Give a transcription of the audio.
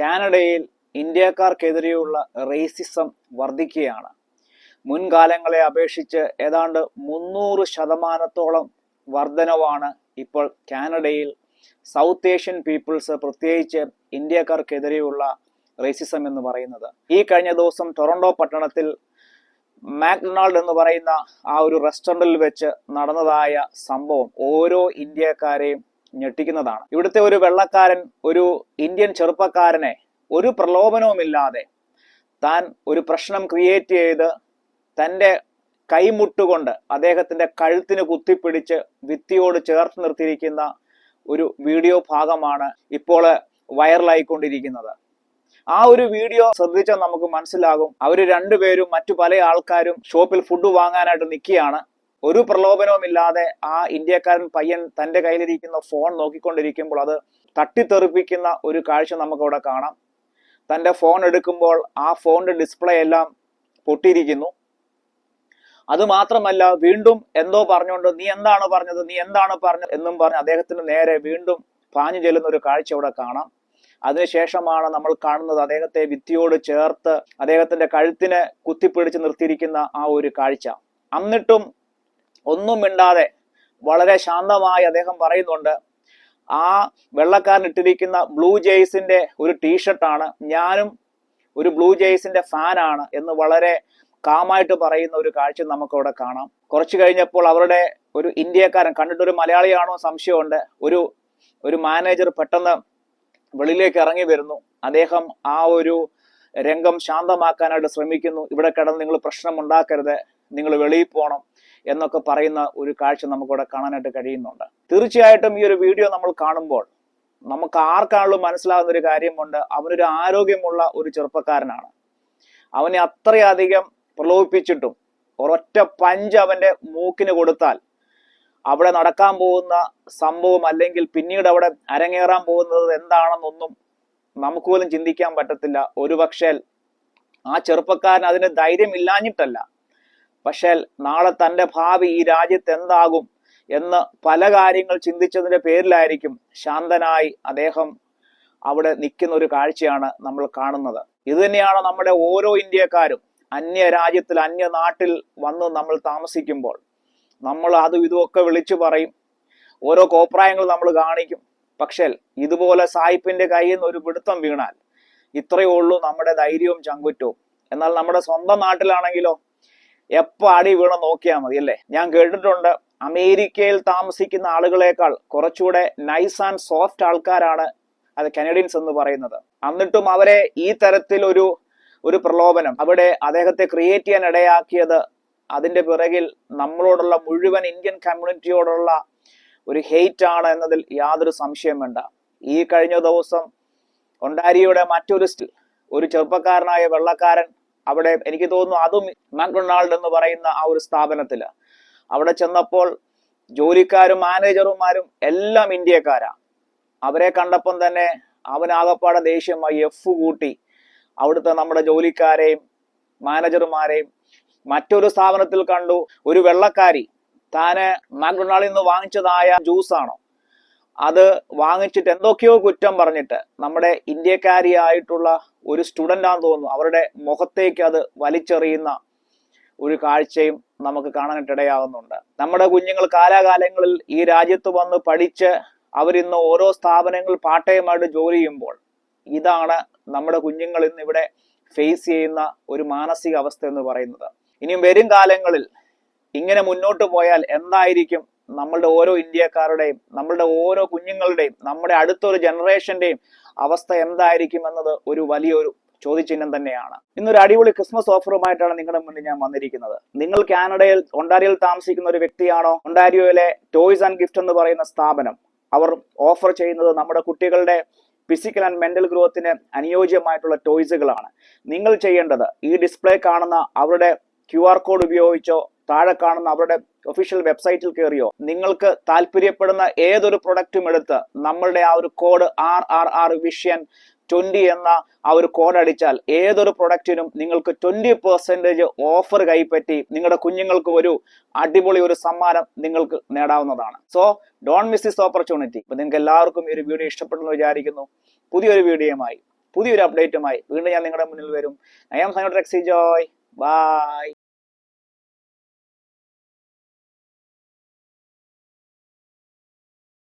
കാനഡയിൽ ഇന്ത്യക്കാർക്കെതിരെയുള്ള റേസിസം വർദ്ധിക്കുകയാണ് മുൻകാലങ്ങളെ അപേക്ഷിച്ച് ഏതാണ്ട് മുന്നൂറ് ശതമാനത്തോളം വർധനവാണ് ഇപ്പോൾ കാനഡയിൽ സൗത്ത് ഏഷ്യൻ പീപ്പിൾസ് പ്രത്യേകിച്ച് ഇന്ത്യക്കാർക്കെതിരെയുള്ള റേസിസം എന്ന് പറയുന്നത്. ഈ കഴിഞ്ഞ ദിവസം ടൊറന്റോ പട്ടണത്തിൽ മാക്ഡൊണാൾഡ് എന്ന് പറയുന്ന ആ ഒരു റെസ്റ്റോറന്റിൽ വെച്ച് നടന്നതായ സംഭവം ഓരോ ഇന്ത്യക്കാരെയും ഞെട്ടിക്കുന്നതാണ്. ഇവിടുത്തെ ഒരു വെള്ളക്കാരൻ ഒരു ഇന്ത്യൻ ചെറുപ്പക്കാരനെ ഒരു പ്രലോഭനവുമില്ലാതെ താൻ ഒരു പ്രശ്നം ക്രിയേറ്റ് ചെയ്ത് തന്റെ കൈമുട്ടുകൊണ്ട് അദ്ദേഹത്തിന്റെ കഴുത്തിന് കുത്തിപ്പിടിച്ച് ഭിത്തിയോട് ചേർത്ത് നിർത്തിയിരിക്കുന്ന ഒരു വീഡിയോ ഭാഗമാണ് ഇപ്പോൾ വൈറലായിക്കൊണ്ടിരിക്കുന്നത്. ആ ഒരു വീഡിയോ ശ്രദ്ധിച്ചാൽ നമുക്ക് മനസ്സിലാകും. അവർ രണ്ടുപേരും മറ്റു പല ആൾക്കാരും ഷോപ്പിൽ ഫുഡ് വാങ്ങാനായിട്ട് നിൽക്കുകയാണ്. ഒരു പ്രലോഭനവുമില്ലാതെ ആ ഇന്ത്യക്കാരൻ പയ്യൻ തന്റെ കയ്യിലിരിക്കുന്ന ഫോൺ നോക്കിക്കൊണ്ടിരിക്കുമ്പോൾ അത് തട്ടിത്തെറിപ്പിക്കുന്ന ഒരു കാഴ്ച നമുക്കവിടെ കാണാം. തന്റെ ഫോൺ എടുക്കുമ്പോൾ ആ ഫോണിന്റെ ഡിസ്പ്ലേ എല്ലാം പൊട്ടിയിരിക്കുന്നു. അതുമാത്രമല്ല വീണ്ടും എന്തോ പറഞ്ഞുകൊണ്ട് നീ എന്താണ് പറഞ്ഞത് നീ എന്താണ് പറഞ്ഞത് എന്നും പറഞ്ഞ് അദ്ദേഹത്തിന് നേരെ വീണ്ടും പാഞ്ഞു ചെല്ലുന്ന ഒരു കാഴ്ച അവിടെ കാണാം. അതിനുശേഷമാണ് നമ്മൾ കാണുന്നത് അദ്ദേഹത്തെ വിദ്യയോട് ചേർത്ത് അദ്ദേഹത്തിന്റെ കഴുത്തിനെ കുത്തിപ്പിടിച്ച് നിർത്തിയിരിക്കുന്ന ആ ഒരു കാഴ്ച. എന്നിട്ടും ഒന്നും മിണ്ടാതെ വളരെ ശാന്തമായി അദ്ദേഹം പറയുന്നുണ്ട് ആ വെള്ളക്കാരൻ ഇട്ടിരിക്കുന്ന ബ്ലൂ ജെയ്സിന്റെ ഒരു ടീഷർട്ടാണ് ഞാനും ഒരു ബ്ലൂ ജെയ്സിന്റെ ഫാനാണ് എന്ന് വളരെ കാമായിട്ട് പറയുന്ന ഒരു കാഴ്ച നമുക്കവിടെ കാണാം. കുറച്ചു കഴിഞ്ഞപ്പോൾ അവരുടെ ഒരു ഇന്ത്യക്കാരൻ കണ്ടിട്ട് ഒരു മലയാളിയാണോ സംശയമുണ്ട്. ഒരു ഒരു മാനേജർ പെട്ടെന്ന് വെളിയിലേക്ക് ഇറങ്ങി വരുന്നു. അദ്ദേഹം ആ ഒരു രംഗം ശാന്തമാക്കാനായിട്ട് ശ്രമിക്കുന്നു. ഇവിടെ കിടന്ന് നിങ്ങൾ പ്രശ്നം ഉണ്ടാക്കരുത്. നിങ്ങൾ വെളിയിൽ പോകണം എന്നൊക്കെ പറയുന്ന ഒരു കാഴ്ച നമുക്കിവിടെ കാണാനായിട്ട് കഴിയുന്നുണ്ട്. തീർച്ചയായിട്ടും ഈ ഒരു വീഡിയോ നമ്മൾ കാണുമ്പോൾ നമുക്ക് ആർക്കാണല്ലോ മനസ്സിലാകുന്ന ഒരു കാര്യമുണ്ട്. അവനൊരു ആരോഗ്യമുള്ള ഒരു ചെറുപ്പക്കാരനാണ്. അവനെ അത്രയധികം പ്രലോഭിപ്പിച്ചിട്ടും ഒരൊറ്റ പഞ്ച് അവന്റെ മൂക്കിന് കൊടുത്താൽ അവിടെ നടക്കാൻ പോകുന്ന സംഭവം അല്ലെങ്കിൽ പിന്നീട് അവിടെ അരങ്ങേറാൻ പോകുന്നത് എന്താണെന്നൊന്നും നമുക്ക് പോലും ചിന്തിക്കാൻ പറ്റത്തില്ല. ഒരുപക്ഷേ ആ ചെറുപ്പക്കാരൻ അതിന് ധൈര്യമില്ലാഞ്ഞിട്ടല്ല പക്ഷേ നാളെ തന്റെ ഭാവി ഈ രാജ്യത്ത് എന്താകും എന്ന് പല കാര്യങ്ങൾ ചിന്തിച്ചതിന്റെ പേരിലായിരിക്കും ശാന്തനായി അദ്ദേഹം അവിടെ നിൽക്കുന്ന ഒരു കാഴ്ചയാണ് നമ്മൾ കാണുന്നത്. ഇതുതന്നെയാണ് നമ്മുടെ ഓരോ ഇന്ത്യക്കാരും അന്യ രാജ്യത്തിൽ അന്യ നാട്ടിൽ വന്ന് നമ്മൾ താമസിക്കുമ്പോൾ നമ്മൾ അതും ഇതുമൊക്കെ വിളിച്ചു പറയും. ഓരോ കോപ്രായങ്ങൾ നമ്മൾ കാണിക്കും. പക്ഷേ ഇതുപോലെ സായിപ്പിന്റെ കയ്യിൽ നിന്ന് ഒരു പിടുത്തം വീണാൽ ഇത്രയേ ഉള്ളൂ നമ്മുടെ ധൈര്യവും ചങ്കുറ്റവും. എന്നാൽ നമ്മുടെ സ്വന്തം നാട്ടിലാണെങ്കിലോ എപ്പോ അടി വീണ നോക്കിയാൽ മതി അല്ലേ? ഞാൻ കേട്ടിട്ടുണ്ട് അമേരിക്കയിൽ താമസിക്കുന്ന ആളുകളെക്കാൾ കുറച്ചുകൂടെ നൈസ് ആൻഡ് സോഫ്റ്റ് ആൾക്കാരാണ് അത് കനഡിയൻസ് എന്ന് പറയുന്നത്. എന്നിട്ടും അവരെ ഈ തരത്തിൽ ഒരു ഒരു പ്രലോഭനം അവിടെ അദ്ദേഹത്തെ ക്രിയേറ്റ് ചെയ്യാൻ ഇടയാക്കിയത് അതിന്റെ പിറകിൽ നമ്മളോടുള്ള മുഴുവൻ ഇന്ത്യൻ കമ്മ്യൂണിറ്റിയോടുള്ള ഒരു ഹെയ്റ്റ് ആണ് എന്നതിൽ യാതൊരു സംശയം വേണ്ട. ഈ കഴിഞ്ഞ ദിവസം ഒണ്ടാരിയുടെ മറ്റൊരു ഒരു ചെറുപ്പക്കാരനായ വെള്ളക്കാരൻ അവിടെ എനിക്ക് തോന്നുന്നു അതും മാക്ഡൊണാൾഡ് എന്ന് പറയുന്ന ആ ഒരു സ്ഥാപനത്തിൽ അവിടെ ചെന്നപ്പോൾ ജോലിക്കാരും മാനേജർമാരും എല്ലാം ഇന്ത്യക്കാരാ. അവരെ കണ്ടപ്പം തന്നെ അവനാകപ്പാടെ ദേഷ്യമായി എഫ് കൂട്ടി അവിടുത്തെ നമ്മുടെ ജോലിക്കാരെയും മാനേജർമാരെയും മറ്റൊരു സ്ഥാപനത്തിൽ കണ്ടു. ഒരു വെള്ളക്കാരി. താന് മാക്ഡൊണാൾഡിൽ നിന്ന് വാങ്ങിച്ചതായ ജ്യൂസാണോ അത് വാങ്ങിച്ചിട്ട് എന്തൊക്കെയോ കുറ്റം പറഞ്ഞിട്ട് നമ്മുടെ ഇന്ത്യക്കാരിയായിട്ടുള്ള ഒരു സ്റ്റുഡന്റ് ആണെന്ന് തോന്നുന്നു. അവരുടെ മുഖത്തേക്ക് അത് വലിച്ചെറിയുന്ന ഒരു കാഴ്ചയും നമുക്ക് കാണാനിട്ടിടയാകുന്നുണ്ട് നമ്മുടെ കുഞ്ഞുങ്ങൾ കാലാകാലങ്ങളിൽ ഈ രാജ്യത്ത് വന്ന് പഠിച്ച് അവരിന്ന് ഓരോ സ്ഥാപനങ്ങൾ പാർട്ട് ജോലി ചെയ്യുമ്പോൾ ഇതാണ് നമ്മുടെ കുഞ്ഞുങ്ങൾ ഇന്ന് ഇവിടെ ഫേസ് ചെയ്യുന്ന ഒരു മാനസിക അവസ്ഥ എന്ന് പറയുന്നത്. ഇനിയും വരും കാലങ്ങളിൽ ഇങ്ങനെ മുന്നോട്ട് പോയാൽ എന്തായിരിക്കും നമ്മളുടെ ഓരോ ഇന്ത്യക്കാരുടെയും നമ്മളുടെ ഓരോ കുഞ്ഞുങ്ങളുടെയും നമ്മുടെ അടുത്തൊരു ജനറേഷന്റെയും അവസ്ഥ എന്തായിരിക്കും എന്നത് ഒരു വലിയൊരു ചോദ്യചിഹ്നം തന്നെയാണ്. ഇന്നൊരു അടിപൊളി ക്രിസ്മസ് ഓഫറുമായിട്ടാണ് നിങ്ങളുടെ മുന്നിൽ ഞാൻ വന്നിരിക്കുന്നത്. നിങ്ങൾ കാനഡയിൽ ഒണ്ടാരിയോയിൽ താമസിക്കുന്ന ഒരു വ്യക്തിയാണോ ഒണ്ടാരിയോയിലെ ടോയ്സ് ആൻഡ് ഗിഫ്റ്റ് എന്ന് പറയുന്ന സ്ഥാപനം അവർ ഓഫർ ചെയ്യുന്നത് നമ്മുടെ കുട്ടികളുടെ ഫിസിക്കൽ ആൻഡ് മെന്റൽ ഗ്രോത്തിന് അനുയോജ്യമായിട്ടുള്ള ടോയ്സുകളാണ്. നിങ്ങൾ ചെയ്യേണ്ടത് ഈ ഡിസ്പ്ലേ കാണുന്ന അവരുടെ ക്യു ആർ കോഡ് ഉപയോഗിച്ചോ താഴെ കാണുന്ന അവരുടെ ഒഫീഷ്യൽ വെബ്സൈറ്റിൽ കയറിയോ നിങ്ങൾക്ക് താല്പര്യപ്പെടുന്ന ഏതൊരു പ്രൊഡക്റ്റും എടുത്ത് നമ്മളുടെ ആ ഒരു code R R R vision twenty എന്ന ആ ഒരു കോഡ് അടിച്ചാൽ ഏതൊരു പ്രൊഡക്റ്റിനും നിങ്ങൾക്ക് ട്വന്റി പെർസെന്റേജ് ഓഫർ കൈപ്പറ്റി നിങ്ങളുടെ കുഞ്ഞുങ്ങൾക്ക് ഒരു അടിപൊളി ഒരു സമ്മാനം നിങ്ങൾക്ക് നേടാവുന്നതാണ്. So don't miss this opportunity അപ്പൊ നിങ്ങൾക്ക് എല്ലാവർക്കും ഈ ഒരു വീഡിയോ ഇഷ്ടപ്പെടുന്നു വിചാരിക്കുന്നു. പുതിയൊരു വീഡിയോയുമായി പുതിയൊരു അപ്ഡേറ്റുമായി വീണ്ടും ഞാൻ നിങ്ങളുടെ മുന്നിൽ വരും. I am Saino Rexy Joy bye